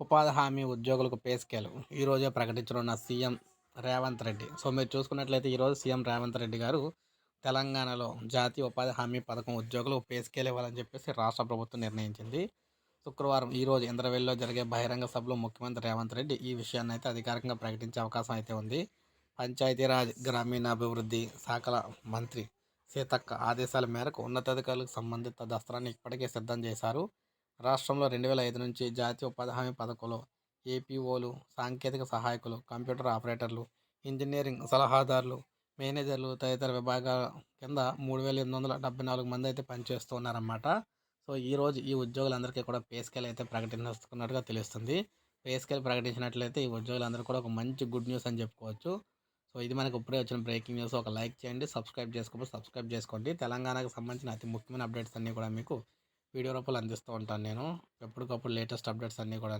ఉపాధి హామీ ఉద్యోగులకు పే స్కేల్. ఈరోజే ప్రకటించనున్న సీఎం రేవంత్ రెడ్డి. సో మీరు చూసుకున్నట్లయితే ఈరోజు సీఎం రేవంత్ రెడ్డి గారు తెలంగాణలో జాతీయ ఉపాధి హామీ పథకం ఉద్యోగులు పే స్కేల్ ఇవ్వాలని చెప్పేసి రాష్ట్ర ప్రభుత్వం నిర్ణయించింది. శుక్రవారం ఈరోజు ఇంద్రవెల్లిలో జరిగే బహిరంగ సభలో ముఖ్యమంత్రి రేవంత్ రెడ్డి ఈ విషయాన్ని అయితే అధికారికంగా ప్రకటించే అవకాశం అయితే ఉంది. పంచాయతీరాజ్ గ్రామీణాభివృద్ధి శాఖల మంత్రి సీతక్క ఆదేశాల మేరకు ఉన్నతాధికారులకు సంబంధిత దస్త్రాన్ని ఇప్పటికే సిద్ధం చేశారు. రాష్ట్రంలో రెండు వేల ఐదు నుంచి జాతీయ ఉపాధి హామీ పథకంలో ఏపీఓలు సాంకేతిక సహాయకులు కంప్యూటర్ ఆపరేటర్లు ఇంజనీరింగ్ సలహాదారులు మేనేజర్లు తదితర విభాగాల కింద మూడు వేల ఎనిమిది వందల డెబ్బై నాలుగు మంది అయితే పనిచేస్తున్నారన్నమాట. సో ఈరోజు ఈ ఉద్యోగులందరికీ కూడా పే స్కేల్ అయితే ప్రకటిస్తున్నట్టుగా తెలుస్తుంది. పే స్కేల్ ప్రకటించినట్లయితే ఈ ఉద్యోగులందరూ కూడా ఒక మంచి గుడ్ న్యూస్ అని చెప్పుకోవచ్చు. సో ఇది మనకు ఇప్పుడే వచ్చిన బ్రేకింగ్ న్యూస్. ఒక లైక్ చేయండి సబ్స్క్రైబ్ చేసుకోకపోతే సబ్స్క్రైబ్ చేసుకోండి. తెలంగాణకు సంబంధించిన అతి ముఖ్యమైన అప్డేట్స్ అన్నీ కూడా మీకు వీడియో రూపంలో అందిస్తూ ఉంటాను నేను. ఎప్పటికప్పుడు లేటెస్ట్ అప్డేట్స్ అన్నీ కూడా